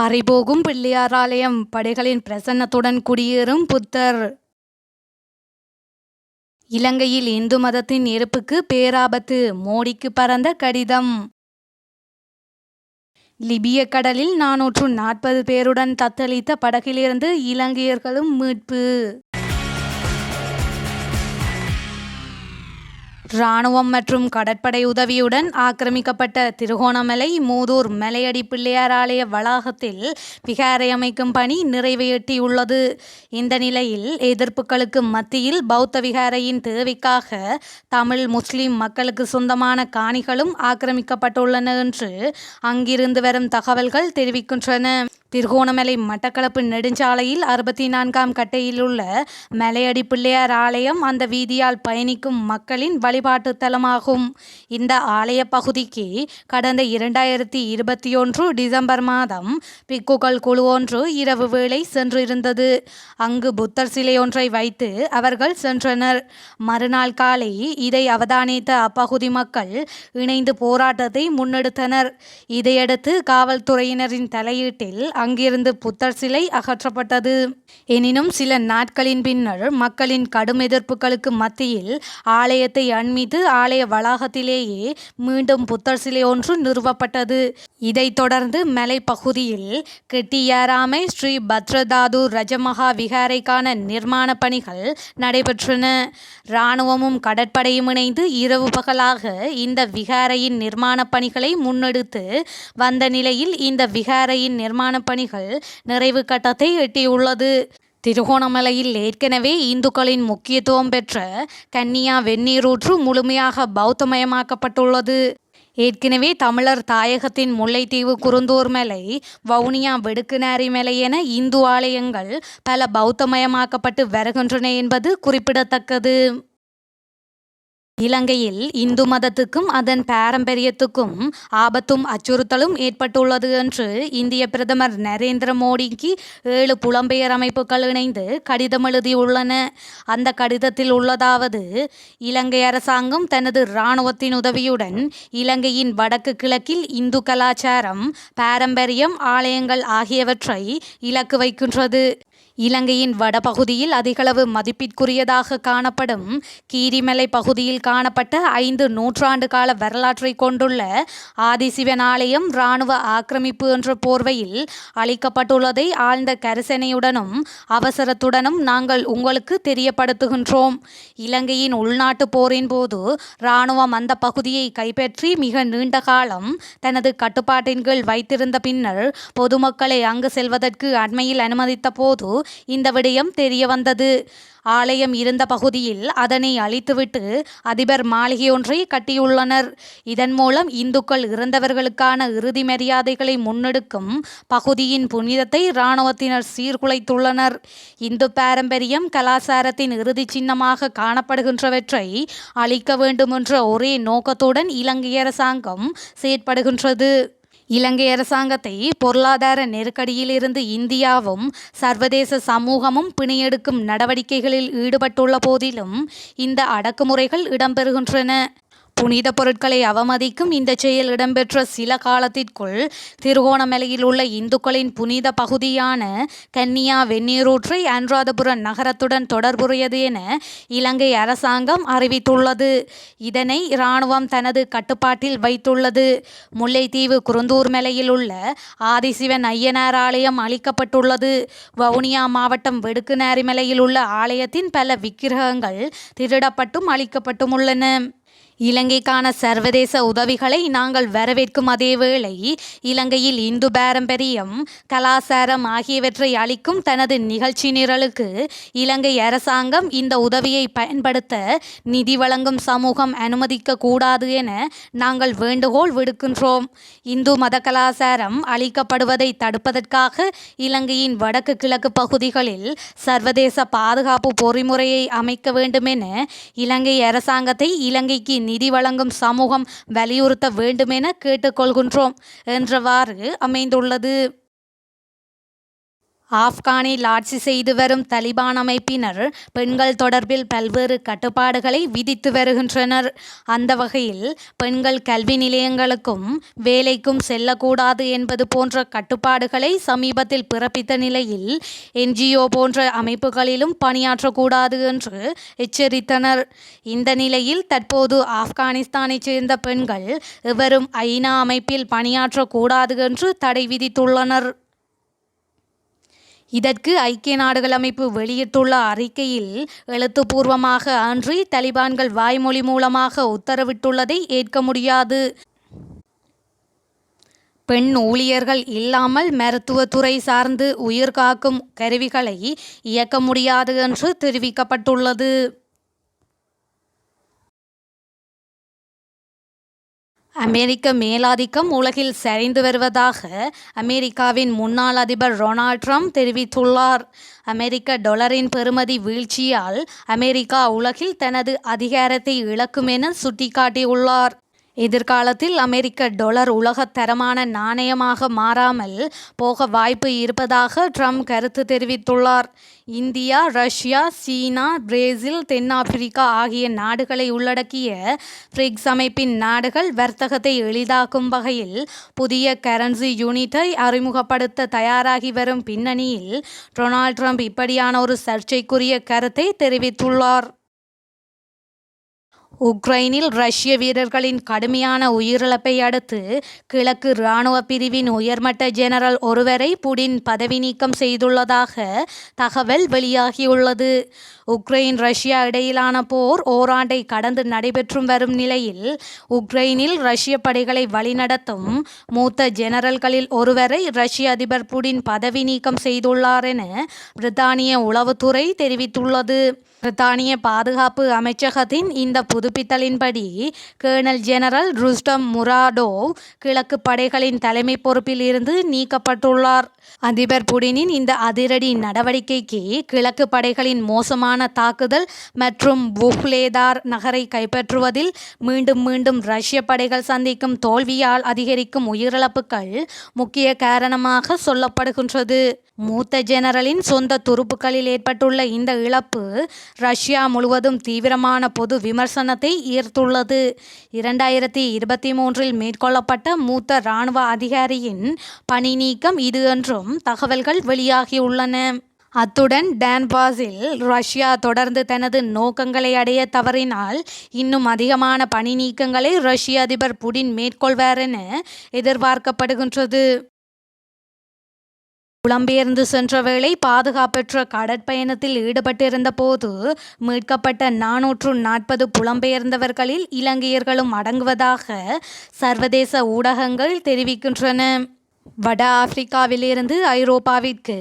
பறிபோகும் பிள்ளையாராலயம் படைகளின் பிரசன்னத்துடன் குடியேறும் புத்தர். இலங்கையில் இந்து மதத்தின் இருப்புக்கு பேராபத்து மோடிக்கு பறந்த கடிதம். லிபிய கடலில் நாநூற்று நாற்பது பேருடன் தத்தளித்த படகிலிருந்து இலங்கையர்களும் மீட்பு. இராணுவம் மற்றும் கடற்படை உதவியுடன் ஆக்கிரமிக்கப்பட்ட திருகோணமலை மூதூர் மலையடி பிள்ளையார் ஆலய வளாகத்தில் விகாரை அமைக்கும் பணி நிறைவேற்றியுள்ளது. இந்த நிலையில் எதிர்ப்புகளுக்கு மத்தியில் பௌத்த விகாரையின் தேவைக்காக தமிழ் முஸ்லிம் மக்களுக்கு சொந்தமான காணிகளும் ஆக்கிரமிக்கப்பட்டுள்ளன என்று அங்கிருந்து வரும் தகவல்கள் தெரிவிக்கின்றன. திருகோணமலை மட்டக்களப்பு நெடுஞ்சாலையில் அறுபத்தி நான்காம் கட்டையில் உள்ள மலையடி பிள்ளையார் ஆலயம் அந்த வீதியால் பயணிக்கும் மக்களின் வழிபாட்டு தலமாகும். இந்த ஆலய பகுதிக்கு கடந்த இரண்டாயிரத்தி இருபத்தி ஒன்று டிசம்பர் மாதம் பிக்குகள் குழு ஒன்று இரவு வேளை சென்றிருந்தது. அங்கு புத்தர் சிலை ஒன்றை வைத்து அவர்கள் சென்றனர். மறுநாள் காலை இதை அவதானித்த அப்பகுதி மக்கள் இணைந்து போராட்டத்தை முன்னெடுத்தனர். இதையடுத்து காவல்துறையினரின் தலையீட்டில் அங்கிருந்து புத்தர் சிலை அகற்றப்பட்டது. எனினும் சில நாட்களின் பின்னர் மக்களின் கடும் எதிர்ப்புகளுக்கு மத்தியில் ஆலயத்தை மீது ஆலய வளாகத்திலேயே மீண்டும் புத்தர் சிலை ஒன்று நிறுவப்பட்டது. இதைத் தொடர்ந்து மலைப்பகுதியில் கெட்டியாராமை ஸ்ரீ பத்ரதாது ரஜமகா விகாரைக்கான நிர்மாண பணிகள் நடைபெற்றன. இராணுவமும் கடற்படையும் இணைந்து இரவு பகலாக இந்த விகாரையின் நிர்மாண பணிகளை முன்னெடுத்து வந்த நிலையில் இந்த விகாரையின் நிர்மாண பணிகள் நிறைவு கட்டத்தை எட்டியுள்ளது. திருகோணமலையில் ஏற்கனவே இந்துக்களின் முக்கியத்துவம் பெற்ற கன்னியா வெந்நீரூற்று முழுமையாக பௌத்தமயமாக்கப்பட்டுள்ளது. ஏற்கனவே தமிழர் தாயகத்தின் முல்லைத்தீவு குருந்தூர் மலை வவுனியா வெடுக்குநாரி மலை என இந்து ஆலயங்கள் பல பௌத்தமயமாக்கப்பட்டு வருகின்றன என்பது குறிப்பிடத்தக்கது. இலங்கையில் இந்து மதத்துக்கும் அதன் பாரம்பரியத்துக்கும் ஆபத்தும் அச்சுறுத்தலும் ஏற்பட்டுள்ளது என்று இந்திய பிரதமர் நரேந்திர மோடிக்கு ஏழு புலம்பெயர் அமைப்புகள் இணைந்து கடிதம் எழுதியுள்ளன. அந்த கடிதத்தில் உள்ளதாவது இலங்கை அரசாங்கம் தனது இராணுவத்தின் உதவியுடன் இலங்கையின் வடக்கு கிழக்கில் இந்து கலாச்சாரம் பாரம்பரியம் ஆலயங்கள் ஆகியவற்றை இலக்கு வைக்கின்றது. இலங்கையின் வடபகுதியில் அதிகளவு மதிப்பிற்குரியதாக காணப்படும் கீரிமலை பகுதியில் காணப்பட்ட ஐந்து நூற்றாண்டு கால வரலாற்றை கொண்டுள்ள ஆதிசிவன் ஆலயம் இராணுவ ஆக்கிரமிப்பு என்ற போர்வையில் அளிக்கப்பட்டுள்ளதை ஆழ்ந்த கரிசனையுடனும் அவசரத்துடனும் நாங்கள் உங்களுக்கு தெரியப்படுத்துகின்றோம். இலங்கையின் உள்நாட்டு போரின் போது இராணுவம் அந்த பகுதியை கைப்பற்றி மிக நீண்ட காலம் தனது கட்டுப்பாட்டின் கீழ் வைத்திருந்த பின்னர் பொதுமக்களை அங்கு செல்வதற்கு அண்மையில் அனுமதித்த போது இந்த விடயம் தெரிய வந்தது. ஆலயம் இருந்த பகுதியில் அதனை அழித்துவிட்டு அதிபர் மாளிகையொன்றை கட்டியுள்ளனர். இதன் மூலம் இந்துக்கள் இறந்தவர்களுக்கான இறுதி மரியாதைகளை முன்னெடுக்கும் பகுதியின் புனிதத்தை இராணுவத்தினர் சீர்குலைத்துள்ளனர். இந்து பாரம்பரியம் கலாச்சாரத்தின் இறுதி சின்னமாக காணப்படுகின்றவற்றை அழிக்க வேண்டுமென்ற ஒரே நோக்கத்துடன் இலங்கை அரசாங்கம் செயற்படுகின்றது. இலங்கை அரசாங்கத்தை பொருளாதார நெருக்கடியிலிருந்து இந்தியாவும் சர்வதேச சமூகமும் பிணையெடுக்கும் நடவடிக்கைகளில் ஈடுபட்டுள்ள போதிலும் இந்த அடக்குமுறைகள் இடம்பெறுகின்றன. புனித பொருட்களை அவமதிக்கும் இந்த செயல் இடம்பெற்ற சில காலத்திற்குள் திருகோணமலையில் உள்ள இந்துக்களின் புனித பகுதியான கன்னியா வெந்நீரூற்றை அனுராதபுரம் நகரத்துடன் தொடர்புடையது என இலங்கை அரசாங்கம் அறிவித்துள்ளது. இதனை இராணுவம் தனது கட்டுப்பாட்டில் வைத்துள்ளது. முல்லைத்தீவு குருந்தூர் மலையில் உள்ள ஆதிசிவன் ஐயனார் ஆலயம் அளிக்கப்பட்டுள்ளது வவுனியா மாவட்டம் வெடுக்குநாரி மலையில் உள்ள ஆலயத்தின் பல விக்கிரகங்கள் திருடப்பட்டும் அளிக்கப்பட்டும் உள்ளன இலங்கைக்கான சர்வதேச உதவிகளை நாங்கள் வரவேற்கும் அதேவேளை இலங்கையில் இந்து பாரம்பரியம் கலாசாரம் ஆகியவற்றை அளிக்கும் தனது நிகழ்ச்சி நிரலுக்கு இலங்கை அரசாங்கம் இந்த உதவியை பயன்படுத்த நிதி வழங்கும் சமூகம் அனுமதிக்க கூடாது என நாங்கள் வேண்டுகோள் விடுக்கின்றோம். இந்து மத கலாசாரம் அளிக்கப்படுவதை தடுப்பதற்காக இலங்கையின் வடக்கு கிழக்கு பகுதிகளில் சர்வதேச பாதுகாப்பு பொறிமுறையை அமைக்க வேண்டும் என இலங்கை அரசாங்கத்தை இலங்கைக்கு நிதி வழங்கும் சமூகம் வலியுறுத்த வேண்டுமென கேட்டுக்கொள்கின்றோம். என்றவாறு அமைந்துள்ளது. ஆப்கானில் ஆட்சி செய்து வரும் தலிபான் அமைப்பினர் பெண்கள் தொடர்பில் பல்வேறு கட்டுப்பாடுகளை விதித்து வருகின்றனர். அந்த வகையில் பெண்கள் கல்வி நிலையங்களுக்கும் வேலைக்கும் செல்லக்கூடாது என்பது போன்ற கட்டுப்பாடுகளை சமீபத்தில் பிறப்பித்த நிலையில் என்ஜிஓ போன்ற அமைப்புகளிலும் பணியாற்றக்கூடாது என்று எச்சரித்தனர். இந்த நிலையில் தற்போது ஆப்கானிஸ்தானைச் சேர்ந்த பெண்கள் எவரும் ஐநா அமைப்பில் பணியாற்றக்கூடாது என்று தடை விதித்துள்ளனர். இதற்கு ஐக்கிய நாடுகள் அமைப்பு வெளியிட்டுள்ள அறிக்கையில் எழுத்துப்பூர்வமாக அன்றி தலிபான்கள் வாய்மொழி மூலமாக உத்தரவிட்டுள்ளதை ஏற்க முடியாது. பெண் ஊழியர்கள் இல்லாமல் மருத்துவத்துறை சார்ந்து உயிர் காக்கும் கருவிகளை இயக்க முடியாது என்று தெரிவிக்கப்பட்டுள்ளது. அமெரிக்க மேலாதிக்கம் உலகில் சரிந்து வருவதாக அமெரிக்காவின் முன்னாள் அதிபர் ரொனால்ட் ட்ரம்ப் தெரிவித்துள்ளார். அமெரிக்க டொலரின் பெறுமதி வீழ்ச்சியால் அமெரிக்கா உலகில் தனது அதிகாரத்தை இழக்கும் என சுட்டிக்காட்டியுள்ளார். எதிர்காலத்தில் அமெரிக்க டொலர் உலகத் தரமான நாணயமாக மாறாமல் போக வாய்ப்பு இருப்பதாக ட்ரம்ப் கருத்து தெரிவித்துள்ளார். இந்தியா ரஷ்யா சீனா பிரேசில் தென்னாப்பிரிக்கா ஆகிய நாடுகளை உள்ளடக்கிய பிரிக்ஸ் அமைப்பின் நாடுகள் வர்த்தகத்தை எளிதாக்கும் வகையில் புதிய கரன்சி யூனிட்டை அறிமுகப்படுத்த தயாராகி வரும் பின்னணியில் டொனால்ட் ட்ரம்ப் இப்படியான ஒரு சர்ச்சைக்குரிய கருத்தை தெரிவித்துள்ளார். உக்ரைனில் ரஷ்ய வீரர்களின் கடுமையான உயிரிழப்பை அடுத்து கிழக்கு இராணுவ பிரிவின் உயர்மட்ட ஜெனரல் ஒருவரை புடின் பதவி நீக்கம் செய்துள்ளதாக தகவல் வெளியாகியுள்ளது. உக்ரைன் ரஷ்யா இடையிலான போர் ஓராண்டை கடந்து நடைபெற்றும் வரும் நிலையில் உக்ரைனில் ரஷ்ய படைகளை வழிநடத்தும் மூத்த ஜெனரல்களில் ஒருவரை ரஷ்ய அதிபர் புடின் பதவி நீக்கம் செய்துள்ளார் என பிரித்தானிய உளவுத்துறை தெரிவித்துள்ளது. பிரித்தானிய பாதுகாப்பு அமைச்சகத்தின் இந்த புதுப்பித்தலின்படி கேர்னல் ஜெனரல் ருஸ்டம் முராடோவ் கிழக்கு படைகளின் தலைமை பொறுப்பில் இருந்து நீக்கப்பட்டுள்ளார். அதிபர் புடினின் இந்த அதிரடி நடவடிக்கைக்கு கிழக்கு படைகளின் மோசமான தாக்குதல் மற்றும் புஹ்லேதார் நகரை கைப்பற்றுவதில் மீண்டும் மீண்டும் ரஷ்ய படைகள் சந்திக்கும் தோல்வியால் அதிகரிக்கும் உயிரிழப்புகள் முக்கிய காரணமாக சொல்லப்படுகின்றது. மூத்த ஜெனரலின் சொந்த துருப்புக்களில் ஏற்பட்டுள்ள இந்த இழப்பு ரஷ்யா முழுவதும் தீவிரமான பொது விமர்சனத்தை ஈர்த்துள்ளது. இரண்டாயிரத்தி இருபத்தி மூன்றில் மேற்கொள்ளப்பட்ட மூத்த இராணுவ அதிகாரியின் பணி நீக்கம் இது என்றும் தகவல்கள் வெளியாகியுள்ளன. அத்துடன் டான்பாஸில் ரஷ்யா தொடர்ந்து தனது நோக்கங்களை அடைய தவறினால் இன்னும் அதிகமான பணி நீக்கங்களை ரஷ்ய அதிபர் புடின் மேற்கொள்வார் என எதிர்பார்க்கப்படுகின்றது. புலம்பெயர்ந்து சென்ற வேளை பாதுகாப்பற்ற கடற்பயணத்தில் ஈடுபட்டிருந்த போது மீட்கப்பட்ட நானூற்று நாற்பது புலம்பெயர்ந்தவர்களில் இலங்கையர்களும் அடங்குவதாக சர்வதேச ஊடகங்கள் தெரிவிக்கின்றன. வட ஆப்பிரிக்காவிலிருந்து ஐரோப்பாவிற்கு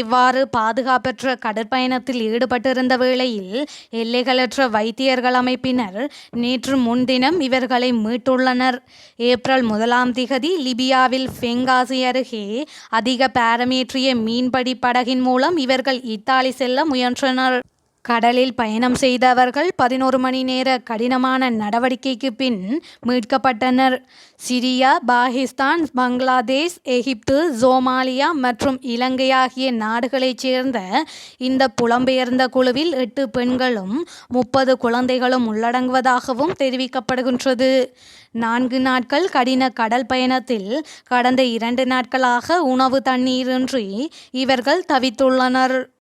இவ்வாறு பாதுகாப்பற்ற கடற்பயணத்தில் ஈடுபட்டிருந்த வேளையில் எல்லைகளற்ற வைத்தியர்கள் அமைப்பினர் நேற்று முன்தினம் இவர்களை மீட்டுள்ளனர். ஏப்ரல் முதலாம் திகதி லிபியாவில் ஃபெங்காசி அருகே அதிக பாரமேற்றிய மீன்பிடி படகின் மூலம் இவர்கள் இத்தாலி செல்ல முயன்றனர். கடலில் பயணம் செய்தவர்கள் பதினோரு மணி நேர கடினமான நடவடிக்கைக்கு பின் மீட்கப்பட்டனர். சிரியா பாகிஸ்தான் பங்களாதேஷ் எகிப்து சோமாலியா மற்றும் இலங்கை ஆகிய நாடுகளைச் சேர்ந்த இந்த புலம்பெயர்ந்த குழுவில் எட்டு பெண்களும் முப்பது குழந்தைகளும் உள்ளடங்குவதாகவும் தெரிவிக்கப்படுகின்றது. நான்கு நாட்கள் கடின கடல் பயணத்தில் கடந்த இரண்டு நாட்களாக உணவு தண்ணீரின்றி இவர்கள் தவித்துள்ளனர்.